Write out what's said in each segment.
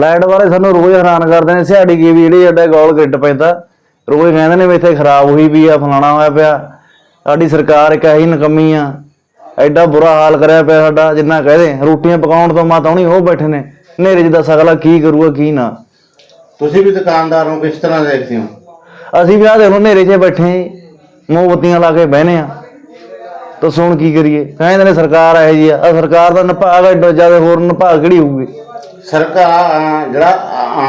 Light ਵਾਲੇ ਸਾਨੂੰ ਰੋਜ਼ ਹੈਰਾਨ ਕਰਦੇ ਨੇ ਸਿਹਾੜੀ ਕੀ ਵੀ ਜਿਹੜੀ ਸਾਡਾ ਗੋਲ ਗ੍ਰਿਡ ਪੈਂਦਾ ਰੋਜ਼ ਕਹਿੰਦੇ ਨੇ ਵੀ ਇੱਥੇ ਖਰਾਬ ਹੋਈ ਵੀ ਆ ਫਲਾਣਾ ਹੋਇਆ ਪਿਆ। ਸਾਡੀ ਸਰਕਾਰ ਇੱਕ ਇਹੀ ਨਕਮੀ ਆ। ਐਡਾ ਬੁਰਾ ਹਾਲ ਕਰਿਆ ਪਿਆ ਸਾਡਾ ਜਿੰਨਾ ਕਹਦੇ ਰੋਟੀਆਂ ਪਕਾਉਣ ਤੋਂ ਮਾਤਾ ਹੁਣੀ ਉਹ ਬੈਠੇ ਨੇ। ਹਨੇਰੇ 'ਚ ਦੱਸ ਅਗਲਾ ਕੀ ਕਰੂਗਾ ਕੀ ਨਾ। ਤੁਸੀਂ ਵੀ ਦੁਕਾਨਦਾਰ ਹੋ ਕਿਸ ਤਰ੍ਹਾਂ ਦੇਖਦੇ ਹੋ? ਅਸੀਂ ਵੀ ਆਹ ਦੇਖ ਹਨੇਰੇ 'ਚ ਬੈਠੇ ਮੋਮਬੱਤੀਆਂ ਲਾ ਕੇ ਬਹਿਨੇ ਆ। ਤਾਂ ਹੁਣ ਕੀ ਕਰੀਏ? ਕਹਿੰਦੇ ਨੇ ਸਰਕਾਰ ਇਹੋ ਜੀ ਆ। ਸਰਕਾਰ ਦਾ ਨਿਭਾਗ ਐਡਾ ਜ਼ਿਆਦਾ ਹੋਰ ਨਿਭਾਗ ਕਿਹੜੀ ਹੋਊਗੀ? ਸਰਕਾਰ ਜਿਹੜਾ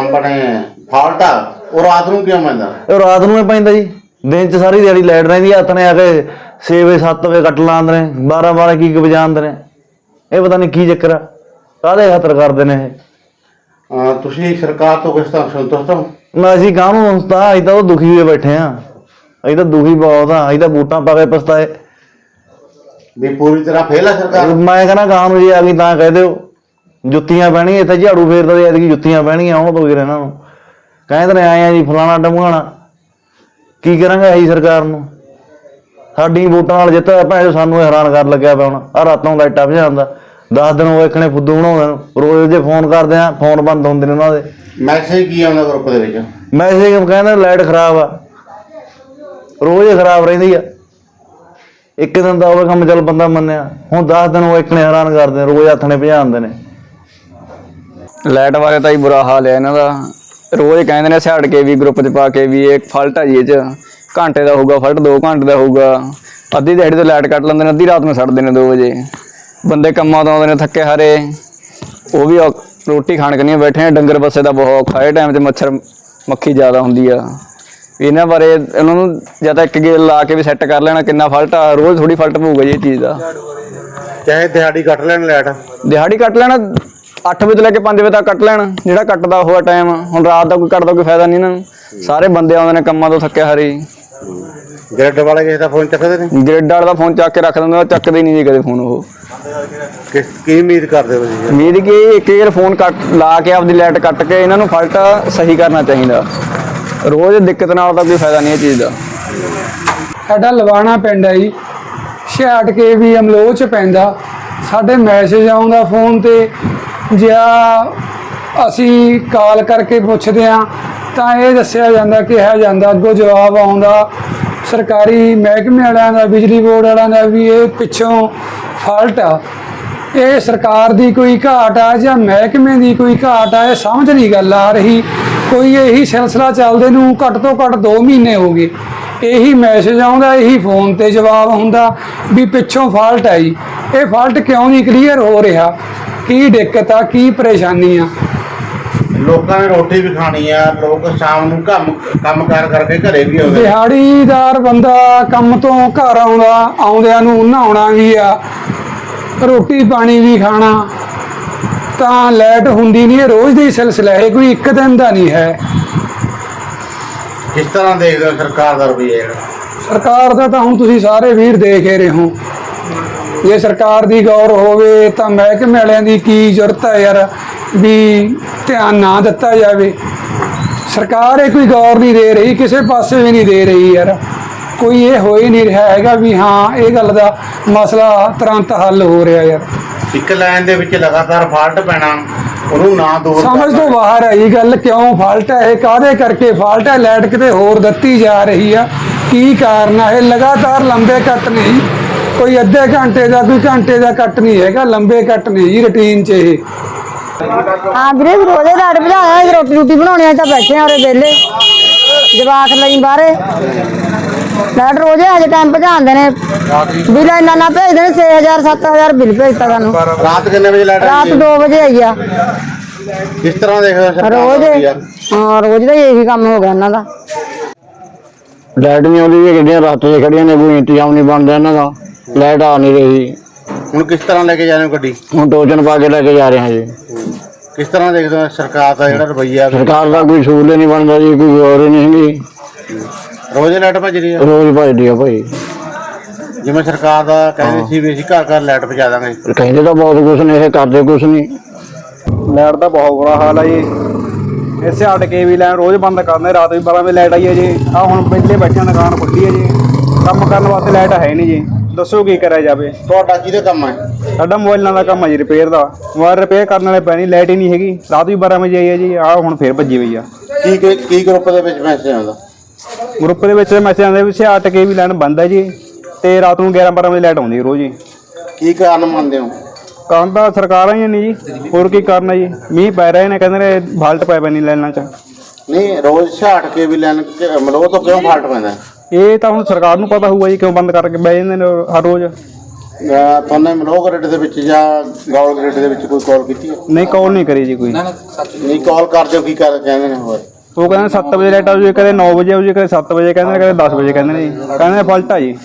ਆਪਣੇ ਫਾਲਟ ਆ ਉਹ ਰਾਤ ਨੂੰ ਕਿਉਂ ਪੈਂਦਾ? ਇਹ ਰਾਤ ਨੂੰ ਹੀ ਪੈਂਦਾ ਜੀ। ਦਿਨ 'ਚ ਸਾਰੀ ਦਿਹਾੜੀ ਲਾਈਟ ਰਹਿੰਦੀ ਹੱਥ ਨੇ ਆ ਕੇ 6 ਵਜੇ 7 ਵਜੇ ਕੱਟ ਲਾਉਂਦੇ ਨੇ 12 12 ਕੀ ਕੀ ਵਜਾਉਂਦੇ ਨੇ। ਇਹ ਪਤਾ ਨਹੀਂ ਕੀ ਚੱਕਰ ਆ। ਕਾਹਦੇ ਖਾਤਰ ਕਰਦੇ ਨੇ ਇਹ? ਅਹ, ਤੁਸੀਂ ਸਰਕਾਰ ਤੋਂ ਕਿਸ ਤਰ੍ਹਾਂ ਸੰਤੁਸ਼ਟ ਹੋ? ਨਾ ਅਸੀਂ ਕਾਹਨੂੰ ਹਸਤਾ ਅਸੀਂ ਤਾਂ ਉਹ ਦੁਖੀ ਹੋਏ ਬੈਠੇ ਆ। ਅਸੀਂ ਤਾਂ ਦੁਖੀ ਬਹੁਤ ਆ। ਅਸੀਂ ਤਾਂ ਬੂਟਾਂ ਪਾ ਕੇ ਪਛਤਾਏ। ਵੀ ਪੂਰੀ ਤਰ੍ਹਾਂ ਫੇਲ ਆ ਸਰਕਾਰ? ਮੈਂ ਕਹਿੰਦਾ ਗਾਂ ਨੂੰ ਜੇ ਆ ਗਈ ਤਾਂ ਕਹਿ ਦਿਓ। ਜੁੱਤੀਆਂ ਪੈਣੀਆਂ ਇੱਥੇ ਝਾੜੂ ਫੇਰਦਾ ਤੇ ਐਤਕੀ ਜੁੱਤੀਆਂ ਪੈਣਗੀਆਂ ਉਹ ਤੋਂ ਇਹਨਾਂ ਨੂੰ ਕਹਿੰਦੇ ਨੇ ਆਏ ਆ ਜੀ ਫਲਾਣਾ ਡਮਗਾਣਾ ਕੀ ਕਰਾਂਗੇ ਅਸੀਂ ਸਰਕਾਰ ਨੂੰ? ਸਾਡੀ ਵੋਟਾਂ ਨਾਲ ਜਿੱਤ ਭੈਣ ਸਾਨੂੰ ਹੈਰਾਨ ਕਰ ਲੱਗਿਆ ਪਿਆ ਹੁਣ। ਆ ਰਾਤੋਂ ਲਾਈਟਾਂ ਭਜਾਉਂਦਾ 10 ਦਿਨ ਹੋਏ ਇਕਣੇ ਫੁੱਦੂ ਬਣਾਉਂਦੇ ਨੂੰ। ਰੋਜ਼ ਜੇ ਫੋਨ ਕਰਦੇ ਆ ਫੋਨ ਬੰਦ ਹੁੰਦੇ ਨੇ ਉਹਨਾਂ ਦੇ। ਮੈਸੇਜ ਕੀ ਆਉਂਦਾ ਗਰੁੱਪ ਦੇ ਵਿੱਚ? ਮੈਸੇਜ ਕਹਿੰਦੇ ਲਾਈਟ ਖਰਾਬ ਆ। ਰੋਜ਼ ਹੀ ਖਰਾਬ ਰਹਿੰਦੀ ਆ। ਇੱਕ ਦਿਨ ਦਾ ਹੋਵੇ ਕੰਮ ਚੱਲ ਬੰਦਾ ਮੰਨਿਆ। ਹੁਣ 10 ਦਿਨ ਉਹ ਇਕਣੇ ਹੈਰਾਨ ਕਰਦੇ ਨੇ, ਰੋਜ਼ ਹੱਥ ਨੇ ਭਜਾਉਂਦੇ ਨੇ। ਲਾਈਟ ਬਾਰੇ ਤਾਂ ਹੀ ਬੁਰਾ ਹਾਲ ਹੈ ਇਹਨਾਂ ਦਾ। ਰੋਜ਼ ਕਹਿੰਦੇ ਨੇ ਛੱਡ ਕੇ ਵੀ ਗਰੁੱਪ 'ਚ ਪਾ ਕੇ ਵੀ ਇਹ ਫਲਟ ਆ ਜੀ ਇਹ 'ਚ। ਘੰਟੇ ਦਾ ਹੋਊਗਾ ਫਲਟ 2 ਘੰਟੇ ਦਾ ਹੋਊਗਾ। ਅੱਧੀ ਦਿਹਾੜੀ ਤੋਂ ਲਾਈਟ ਕੱਟ ਲੈਂਦੇ ਨੇ ਅੱਧੀ ਰਾਤ ਨੂੰ ਛੱਡਦੇ ਨੇ 2 ਵਜੇ। ਬੰਦੇ ਕੰਮਾਂ ਤੋਂ ਆਉਂਦੇ ਨੇ ਥੱਕੇ ਹਾਰੇ। ਉਹ ਵੀ ਰੋਟੀ ਖਾਣ ਕਨੀ ਬੈਠੇ ਨੇ ਡੰਗਰ ਬੱਸੇ ਦਾ ਬਹੁਤ ਔਖਾ ਹੈ ਟਾਈਮ 'ਚ ਮੱਛਰ ਮੱਖੀ ਜ਼ਿਆਦਾ ਹੁੰਦੀ ਆ। ਇਹਨਾਂ ਬਾਰੇ ਇਹਨਾਂ ਨੂੰ ਜਾਂ ਤਾਂ ਇੱਕ ਗੇਲ ਲਾ ਕੇ ਵੀ ਸੈੱਟ ਕਰ ਲੈਣਾ ਕਿੰਨਾ ਫਲਟ ਆ। ਰੋਜ਼ ਥੋੜੀ ਫਲਟ ਪਊਗਾ ਜੀ ਇਹ ਚੀਜ਼ ਦਾ। ਚਾਹੇ ਦਿਹਾੜੀ ਕੱਟ ਲੈਣ ਲਾਈਟ। ਦਿਹਾੜੀ ਕੱਟ ਲੈਣਾ 8 ਵਜੇ ਤੋਂ ਲੈ ਕੇ 5 ਵਜੇ ਤੱਕ ਕੱਟ ਲੈਣ। ਜਿਹੜਾ ਕੱਟਦਾ ਹੋਇਆ ਟਾਈਮ ਹੁਣ ਰਾਤ ਦਾ ਕੋਈ ਕੱਟਦਾ ਕੋਈ ਫਾਇਦਾ ਨਹੀਂ ਇਹਨਾਂ ਨੂੰ। ਸਾਰੇ ਬੰਦੇ ਆਉਂਦੇ ਨੇ ਕੰਮਾਂ ਤੋਂ ਥੱਕੇ ਹਾਰੇ। ਗ੍ਰਿਡ ਵਾਲੇ ਕਿਸੇ ਦਾ ਫੋਨ ਚੱਕਦੇ ਨੇ? ਗ੍ਰਿਡ ਵਾਲਾ ਦਾ ਫੋਨ ਚੱਕ ਕੇ ਰੱਖ ਦਿੰਦੇ ਉਹ ਚੱਕਦੇ ਹੀ ਨਹੀਂ ਜੀ ਕਦੇ ਫੋਨ ਉਹ। ਕਿਸ ਕੀ ਉਮੀਦ ਕਰਦੇ ਹੋ ਤੁਸੀਂ? ਉਮੀਦ ਕਿ ਇੱਕ ਵਾਰ ਫੋਨ ਕੱਟ ਲਾ ਕੇ ਆਪਦੀ ਲਾਈਟ ਕੱਟ ਕੇ ਇਹਨਾਂ ਨੂੰ ਫਲਟ ਸਹੀ ਕਰਨਾ ਚਾਹੀਦਾ। ਰੋਜ਼ ਦਿੱਕਤ ਨਾਲ ਤਾਂ ਕੋਈ ਫਾਇਦਾ ਨਹੀਂ ਇਹ ਚੀਜ਼ ਦਾ। ਸਾਡਾ ਲਵਾਣਾ ਪਿੰਡ ਹੈ ਜੀ। 66 ਕੇ ਵੀ ਅਮਲੋਹ ਚ ਪੈਂਦਾ। ਸਾਡੇ ਮੈਸੇਜ ਆਉਂਦਾ ਫੋਨ ਤੇ। ਜਾਂ ਅਸੀਂ ਕਾਲ ਕਰਕੇ ਪੁੱਛਦੇ ਆ ਤਾਂ ਇਹ ਦੱਸਿਆ ਜਾਂਦਾ ਕਿਹਾ ਜਾਂਦਾ ਅੱਗੋਂ ਜਵਾਬ ਆਉਂਦਾ, ਸਰਕਾਰੀ ਮਹਿਕਮੇ ਵਾਲਿਆਂ ਦਾ, ਬਿਜਲੀ ਬੋਰਡ ਵਾਲਿਆਂ ਦਾ ਵੀ ਇਹ ਪਿੱਛੋਂ ਫਾਲਟ ਆ। ਇਹ ਸਰਕਾਰ ਦੀ ਕੋਈ ਘਾਟ ਆ ਜਾਂ ਮਹਿਕਮੇ ਦੀ ਕੋਈ ਘਾਟ ਆ, ਇਹ ਸਮਝ ਨਹੀਂ ਗੱਲ ਆ ਰਹੀ। ਕੋਈ ਇਹੀ ਸਿਲਸਿਲਾ ਚੱਲਦੇ ਨੂੰ ਘੱਟ ਤੋਂ ਘੱਟ 2 ਮਹੀਨੇ ਹੋ ਗਏ। ਇਹੀ ਮੈਸੇਜ ਆਉਂਦਾ, ਇਹੀ ਫੋਨ ਤੇ ਜਵਾਬ ਹੁੰਦਾ ਵੀ ਪਿੱਛੋਂ ਫਾਲਟ ਆਈ। ਇਹ ਫਾਲਟ ਕਿਉਂ ਨਹੀਂ ਕਲੀਅਰ ਹੋ ਰਿਹਾ? ਕੀ ਦਿੱਕਤ ਆ ਕੀ ਪਰੇਸ਼ਾਨੀ ਆ? ਲੋਕਾਂ ਨੇ ਰੋਟੀ ਵੀ ਖਾਣੀ ਆ ਲੋਕ ਸ਼ਾਮ ਨੂੰ ਕੰਮ ਕੰਮ ਕਾਰ ਕਰਕੇ ਘਰੇ ਵੀ ਆਉਂਦੇ ਦਿਹਾੜੀਦਾਰ ਬੰਦਾ ਕੰਮ ਤੋਂ ਘਰ ਆਉਂਦਾ ਆਉਂਦਿਆਂ ਨੂੰ ਨਹਾਉਣਾ ਵੀ ਆ ਰੋਟੀ ਪਾਣੀ ਵੀ ਖਾਣਾ ਤਾਂ ਲਾਈਟ ਹੁੰਦੀ ਨਹੀਂ ਰੋਜ਼ ਦਾ ਸਿਲਸਿਲਾ ਹੈ ਕੋਈ ਇੱਕ ਦਿਨ ਦਾ ਨਹੀਂ ਹੈ। ਕਿਸ ਤਰ੍ਹਾਂ ਦੇਖਦੇ ਹੋ ਸਰਕਾਰ ਦਾ ਰਵਈਆ ਜਿਹੜਾ? ਸਰਕਾਰ ਦਾ ਤਾਂ ਹੁਣ ਤੁਸੀਂ ਸਾਰੇ ਵੀਰ ਦੇਖ ਹੀ ਰਹੇ ਹੋ। ਜੇ ਸਰਕਾਰ ਦੀ ਗੌਰ ਹੋਵੇ ਤਾਂ ਮਹਿਕਮੇ ਵਾਲਿਆਂ ਦੀ ਕੀ ਜ਼ਰੂਰਤ ਹੈ ਯਾਰ ਵੀ ਧਿਆਨ ਨਾ ਦਿੱਤਾ ਜਾਵੇ। ਸਰਕਾਰ ਇਹ ਕੋਈ ਗੌਰ ਨਹੀਂ ਦੇ ਰਹੀ ਕਿਸੇ ਪਾਸੇ ਵੀ ਨਹੀਂ ਦੇ ਰਹੀ ਯਾਰ। ਕੋਈ ਇਹ ਹੋ ਹੀ ਨਹੀਂ ਰਿਹਾ ਹੈਗਾ ਵੀ ਹਾਂ ਇਹ ਗੱਲ ਦਾ ਮਸਲਾ ਤੁਰੰਤ ਹੱਲ ਹੋ ਰਿਹਾ ਯਾਰ। ਇੱਕ ਲਾਈਨ ਦੇ ਵਿੱਚ ਲਗਾਤਾਰ ਫਾਲਟ ਪੈਣਾ ਉਹਨੂੰ ਨਾ ਦੂਰ ਸਮਝ। ਤੋਂ ਬਾਹਰ ਹੈ ਇਹ ਗੱਲ ਕਿਉਂ ਫਾਲਟ ਹੈ ਇਹ ਕਾਹਦੇ ਕਰਕੇ ਫਾਲਟ ਹੈ? ਲਾਈਟ ਕਿਤੇ ਹੋਰ ਦਿੱਤੀ ਜਾ ਰਹੀ ਆ। ਕੀ ਕਾਰਨ ਹੈ ਲਗਾਤਾਰ ਲੰਬੇ ਕੱਟ ਨਹੀਂ। ਕੋਈ ਅੱਧੇ ਘੰਟੇ ਦਾ ਕੋਈ ਘੰਟੇ ਦਾ ਕੱਟ ਨਹੀਂ ਹੈਗਾ ਲੰਬੇ ਕੱਟ ਨੇ ਜੀ ਰੁਟੀਨ 'ਚ ਇਹ। ਹਾਂ ਵੀਰੇ ਰੋਜ਼ੇ ਦਾ ਅੜ ਬਣਾਇਆ ਰੋਟੀ ਰੋਟੀ ਬਣਾਉਣੀ ਆ ਤਾਂ ਬੈਠੇ ਆ ਉਰੇ ਵਿਹਲੇ। ਜਵਾਕ ਲਈ ਬਾਹਰੇ। ਲਾਈਟ ਰੋਜ਼ੇ ਅਜੇ ਟਾਈਮ ਭਜਾਉਂਦੇ ਨੇ ਬਿੱਲ ਇੰਨਾ ਨਾ ਭੇਜਦੇ ਨੇ 6000 7000 ਬਿੱਲ ਭੇਜਤਾ ਸਾਨੂੰ। ਰਾਤ ਕਿੰਨੇ ਵਜੇ ਲਾਈਟ ਰਾਤ 2 ਵਜੇ ਆਈ ਆ। ਕਿਸ ਤਰ੍ਹਾਂ ਦੇਖਦੇ ਹੋ ਰੋਜ਼? ਹਾਂ ਰੋਜ਼ ਦਾ ਹੀ ਇਹੀ ਕੰਮ ਹੋ ਗਿਆ ਇਹਨਾਂ ਦਾ। ਲਾਈਟ ਨਹੀਂ ਆਉਂਦੀ ਜੀ ਗੱਡੀਆਂ ਰਸਤੇ 'ਤੇ ਖੜੀਆਂ ਨੇ ਕੋਈ ਇੰਤਜ਼ਾਮ ਨਹੀਂ ਬਣਦਾ ਇਹਨਾਂ ਦਾ। ਲਾਈਟ ਆ ਨਹੀਂ ਰਹੀ। ਹੁਣ ਕਿਸ ਤਰ੍ਹਾਂ ਲੈ ਕੇ ਜਾਣੇ ਹੋ ਗੱਡੀ? ਹੁਣ ਟੋਚਨ ਪਾ ਕੇ ਲੈ ਕੇ ਜਾ ਰਹੇ ਹਾਂ ਜੀ। ਕਿਸ ਤਰ੍ਹਾਂ ਦੇਖਦੇ ਹੋ ਸਰਕਾਰ ਦਾ ਜਿਹੜਾ ਰਵਈਆ? ਸਰਕਾਰ ਦਾ ਕੋਈ ਸਹੂਲਤ ਨਹੀਂ ਬਣਦਾ ਜੀ ਕੋਈ ਹੋਰ ਨਹੀਂ ਹੈਗੀ। ਰੋਜ਼ ਲਾਈਟ ਭੱਜ ਰਹੀ ਆ? ਰੋਜ਼ ਭਜਦੀ ਆ ਭਾਈ। ਜਿਵੇਂ ਸਰਕਾਰ ਦਾ ਕਹਿੰਦੇ ਸੀ ਵੀ ਅਸੀਂ ਘਰ ਘਰ ਲਾਈਟ ਪਹੁੰਚਾ ਦਾਂਗੇ। ਕਹਿੰਦੇ ਤਾਂ ਬਹੁਤ ਕੁਛ ਨੇ ਇਹ ਕਰਦੇ ਕੁਛ ਨਹੀਂ। ਲਾਈਟ ਦਾ ਬਹੁਤ ਬੁਰਾ ਹਾਲ ਆ ਜੀ। ਇਸੇ ਹਟ ਕੇ ਵੀ ਲਾਈਨ ਰੋਜ਼ ਬੰਦ ਕਰਦੇ ਰਾਤ ਵੀ 12 ਵਜੇ ਲਾਈਟ ਆਈ ਹੈ ਜੀ। ਆ ਹੁਣ ਪਹਿਲੇ ਬੈਠਿਆਂ ਦੁਕਾਨ ਖੁੱਲੀ ਹੈ ਜੀ। ਕੰਮ ਕਰਨ ਵਾਸਤੇ ਲਾਈਟ ਹੈ ਨਹੀਂ ਜੀ। ਦੱਸੋ ਕੀ ਕਰਿਆ ਜਾਵੇ? ਤੁਹਾਡਾ ਕਿਹਦੇ ਕੰਮ ਹੈ? ਸਾਡਾ ਮੋਬਾਈਲਾਂ ਦਾ ਕੰਮ ਹੈ ਜੀ ਰਿਪੇਅਰ ਦਾ। ਮੋਬਾਈਲ ਰਿਪੇਅਰ ਕਰਨ ਵਾਲੇ ਪੈਣੀ ਲਾਈਟ ਹੀ ਨਹੀਂ ਹੈਗੀ। ਰਾਤ ਵੀ 12 ਵਜੇ ਆਈ ਹੈ ਜੀ ਆ ਹੁਣ ਫੇਰ ਭੱਜੀ ਹੋਈ ਆ। ਕੀ ਕੀ- ਕੀ ਗਰੁੱਪ ਦੇ ਵਿੱਚ ਮੈਸੇਜ ਆਉਂਦਾ? ਗਰੁੱਪ ਦੇ ਵਿੱਚ ਮੈਸੇਜ ਆਉਂਦੇ ਵੀ ਸਿਆਟ ਕੇ ਵੀ ਲਾਈਨ ਬੰਦ ਹੈ ਜੀ ਤੇ ਰਾਤ ਨੂੰ 11 12 ਵਜੇ ਲਾਈਟ ਆਉਂਦੀ ਹੈ ਰੋਜ਼ ਹੀ। ਕੀ ਕਾਰਨ ਮੰਨਦੇ ਹੋ? ਕਾਰਨ ਤਾਂ ਸਰਕਾਰਾਂ ਹੀ ਨਹੀਂ ਜੀ ਹੋਰ ਕੀ ਕਰਨਾ ਜੀ? ਮੀਂਹ ਪੈ ਰਹੇ ਨੇ ਕਹਿੰਦੇ ਨੇ ਫਾਲਟ ਪੈ ਪੈਣੀ ਲਾਈਨਾਂ 'ਚ। ਨਹੀਂ ਰੋਜ਼ ਛਾਟ ਕੇ ਵੀ ਲੈਣ ਮਲੋਹ ਤੋਂ ਕਿਉਂ ਫਾਲਟ ਪੈਂਦਾ? ਇਹ ਤਾਂ ਹੁਣ ਸਰਕਾਰ ਨੂੰ ਪਤਾ ਹੋਊਗਾ ਜੀ ਕਿਉਂ ਬੰਦ ਕਰਕੇ ਬਹਿ ਜਾਂਦੇ ਨੇ ਹਰ ਰੋਜ਼। ਤੁਹਾਨੂੰ ਮਲੋਹ ਗ੍ਰਿਡ ਦੇ ਵਿੱਚ ਜਾਂ ਗੌਲ ਗ੍ਰਿਡ ਦੇ ਵਿੱਚ ਕੋਈ ਕਾਲ ਕੀਤੀ ਹੈ ਨਹੀਂ ਕਾਲ ਨਹੀਂ ਕਰੀ ਜੀ ਕੋਈ। ਨਹੀਂ। ਕਾਲ ਕਰਦੇ ਹੋ ਕੀ ਕਰ ਕਹਿੰਦੇ ਨੇ ਹੋਰ। ਉਹ ਕਹਿੰਦੇ 7 ਵਜੇ ਲਾਈਟ ਆਉ ਜੀ ਕਦੇ 9 ਵਜੇ ਆਉ ਜੀ ਕਦੇ 7 ਵਜੇ ਕਹਿੰਦੇ ਨੇ ਕਦੇ 10 ਵਜੇ ਕਹਿੰਦੇ ਨੇ ਜੀ। ਕਹਿੰਦੇ ਫਾਲਟ ਆ ਜੀ।